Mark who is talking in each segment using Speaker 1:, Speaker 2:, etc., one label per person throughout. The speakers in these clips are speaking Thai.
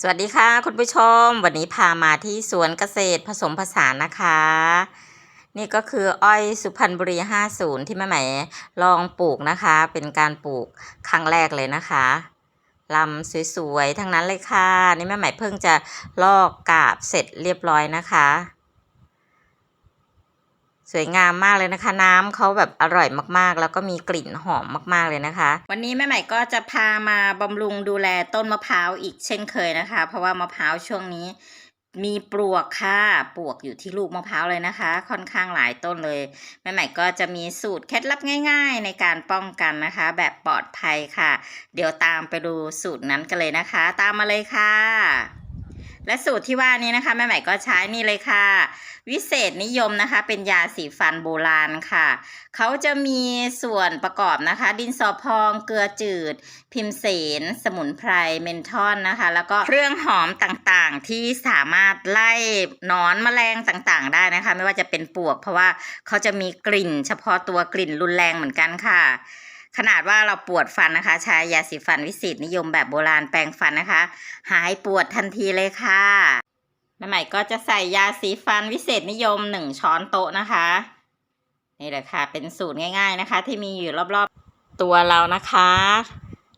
Speaker 1: สวัสดีค่ะคุณผู้ชม วันนี้พามาที่สวนเกษตรผสมผสานนะคะ นี่ก็คืออ้อยสุพรรณบุรี 50 ที่แม่ไหมลองปลูกนะคะ เป็นการปลูกครั้งแรกเลยนะคะลำสวยๆทั้งนั้นเลยค่ะ นี่แม่ไหมเพิ่งจะลอกกาบเสร็จเรียบร้อยนะคะ สวยงามมากเลยนะคะ น้ำเขาแบบอร่อยมากๆ แล้วก็มีกลิ่นหอมมากๆเลยนะคะ วันนี้แม่ใหม่ก็จะพามาบำรุงดูแลต้นมะพร้าวอีกเช่นเคยนะคะ เพราะว่ามะพร้าวช่วงนี้ มีปลวกค่ะปลวกอยู่ที่ลูกมะพร้าวเลยนะคะ ค่อนข้างหลายต้นเลยแม่ใหม่ก็จะมีสูตรเคล็ดลับง่าย ๆ ในการป้องกันนะคะ แบบปลอดภัยค่ะ เดี๋ยวตามไปดูสูตรนั้นกันเลยนะคะ ตามมาเลยค่ะ และสูตรที่ว่านี้นะคะแม่ใหม่ก็ใช้นี่เลยค่ะ วิเศษนิยมนะคะ เป็นยาสีฟันโบราณค่ะเขาจะมีส่วนประกอบนะคะ ดินสอพองเกลือจืด พิมเสน สมุนไพรเมนทอนนะคะ แล้วก็เครื่องหอมต่างๆ ที่สามารถไล่หนอนแมลงต่างๆ ได้นะคะ ไม่ว่าจะเป็นปวก เพราะว่าเขาจะมีกลิ่น เฉพาะตัวกลิ่นรุนแรงเหมือนกันค่ะ ขนาดว่าเราปวดฟันนะคะใช้ยาสีฟันวิเศษนิยมแบบโบราณแปรงฟันนะคะ หายปวดทันทีเลยค่ะแม่ใหม่ก็จะใส่ยาสีฟันวิเศษนิยมหนึ่งช้อนโต๊ะนะคะนี่แหละค่ะเป็นสูตรง่าย ๆนะคะ ที่มีอยู่รอบๆตัวเรานะคะ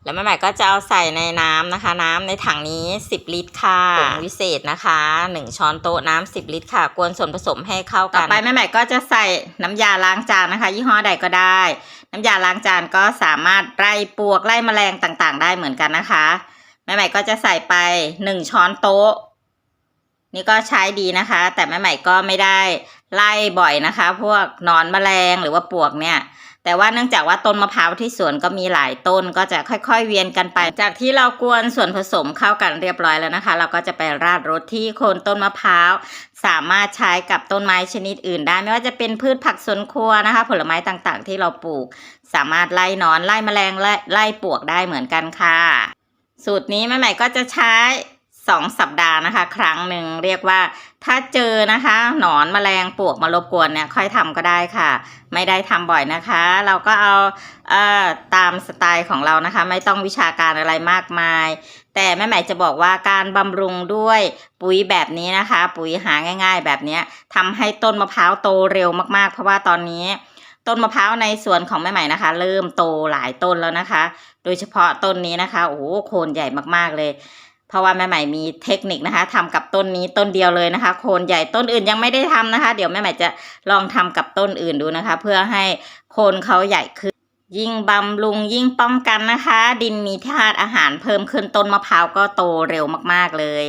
Speaker 1: แล้วแม่ใหม่ก็จะเอาใส่ในน้ำนะคะ น้ำในถังนี้ 10 ลิตรค่ะผงวิเศษนะคะ 1 ช้อนโต๊ะน้ำ10 ลิตรค่ะ กวนส่วนผสมให้เข้ากันต่อไปแม่ใหม่ก็จะใส่น้ำยาล้างจานนะคะ ยี่ห้อใดก็ได้ น้ำยาล้างจานก็สามารถไล่ปลวกไล่แมลงต่างๆ ได้เหมือนกันนะคะแม่ใหม่ก็จะใส่ไปหนึ่งช้อนโต๊ะ นี่ก็ใช้ดีนะคะ แต่แม่ใหม่ก็ไม่ได้ไล่บ่อยนะคะ พวกนอนแมลงหรือว่าปวกเนี่ยแต่ว่าเนื่องจากว่าต้นมะพร้าวที่สวนก็มีหลายต้นก็จะค่อยๆเวียนกันไป จากที่เรากวนส่วนผสมเข้ากันเรียบร้อยแล้วนะคะ เราก็จะไปราดรสที่โคนต้นมะพร้าวสามารถใช้กับต้นไม้ชนิดอื่นได้ ไม่ว่าจะเป็นพืชผักสวนครัวนะคะ ผลไม้ต่างๆ ที่เราปลูก สามารถไล่นอนไล่แมลงไล่ไล่ปลวกได้เหมือนกันค่ะ สูตรนี้แม่ใหม่ก็จะใช้ สองสัปดาห์นะคะ ครั้งหนึ่งเรียกว่า ถ้าเจอนะคะ หนอนแมลงปลวกมารบกวนเนี่ยค่อยทำก็ได้ค่ะ ไม่ได้ทำบ่อยนะคะ เราก็เอาเอ่อตามสไตล์ของเรานะคะ ไม่ต้องวิชาการอะไรมากมาย แต่แม่ใหม่จะบอกว่าการบำรุงด้วยปุ๋ยแบบนี้นะคะ ปุ๋ยหาง่าย ๆ แบบเนี้ยทำให้ต้นมะพร้าวโตเร็วมากๆ เพราะว่าตอนนี้ต้นมะพร้าวในสวนของแม่ใหม่นะคะ เริ่มโตหลายต้นแล้วนะคะ โดยเฉพาะต้นนี้นะคะโอ้โหโคนใหญ่มากๆเลย เพราะว่าแม่ใหม่มีเทคนิคนะคะทำกับต้นนี้ต้นเดียวเลยนะคะ โคนใหญ่ต้นอื่นยังไม่ได้ทำนะคะ เดี๋ยวแม่ใหม่จะลองทำกับต้นอื่นดูนะคะ เพื่อให้โคนเขาใหญ่ขึ้น ยิ่งบำรุงยิ่งป้องกันนะคะ ดินมีธาตุอาหารเพิ่มขึ้นต้นมะพร้าวก็โตเร็วมากๆเลย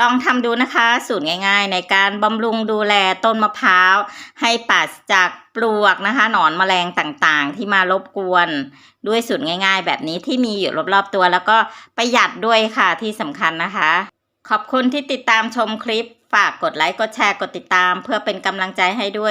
Speaker 1: ลองทำดูนะคะ สูตรง่าย ๆ ในการบำรุงดูแลต้นมะพร้าว ให้ปราศจากปลวกนะคะ หนอนแมลงต่างๆ ที่มารบกวน ด้วยสูตรง่าย ๆ แบบนี้ที่มีอยู่รอบๆตัว แล้วก็ประหยัดด้วยค่ะที่สำคัญนะคะ ขอบคุณที่ติดตามชมคลิป ฝากกดไลค์กดแชร์กดติดตาม เพื่อเป็นกำลังใจให้ด้วย